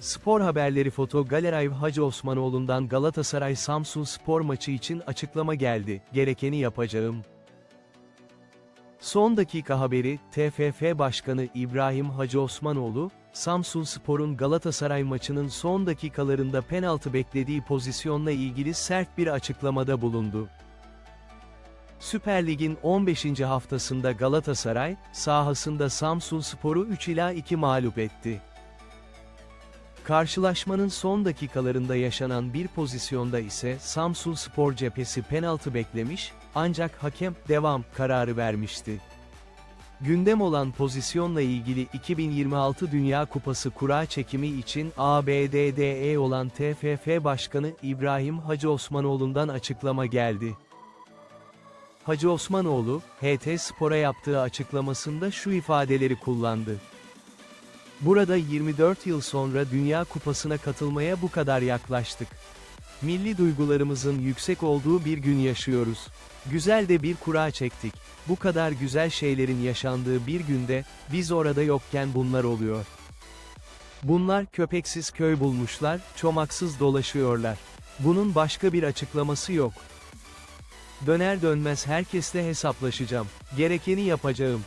Spor haberleri Foto Galerayv Hacı Osmanoğlu'ndan Galatasaray Samsun spor maçı için açıklama geldi, gerekeni yapacağım. Son dakika haberi, TFF Başkanı İbrahim Hacı Osmanoğlu, Samsun Spor'un Galatasaray maçının son dakikalarında penaltı beklediği pozisyonla ilgili sert bir açıklamada bulundu. Süper Lig'in 15. haftasında Galatasaray, sahasında Samsun Spor'u 3 ila 2 mağlup etti. Karşılaşmanın son dakikalarında yaşanan bir pozisyonda ise Samsun Spor cephesi penaltı beklemiş, ancak hakem devam kararı vermişti. Gündem olan pozisyonla ilgili 2026 Dünya Kupası kura çekimi için ABDDE olan TFF Başkanı İbrahim Hacı Osmanoğlu'ndan açıklama geldi. Hacı Osmanoğlu, HT Spor'a yaptığı açıklamasında şu ifadeleri kullandı. Burada 24 yıl sonra Dünya Kupası'na katılmaya bu kadar yaklaştık. Milli duygularımızın yüksek olduğu bir gün yaşıyoruz. Güzel de bir kura çektik. Bu kadar güzel şeylerin yaşandığı bir günde, biz orada yokken bunlar oluyor. Bunlar köpeksiz köy bulmuşlar, çomaksız dolaşıyorlar. Bunun başka bir açıklaması yok. Döner dönmez herkesle hesaplaşacağım. Gerekeni yapacağım.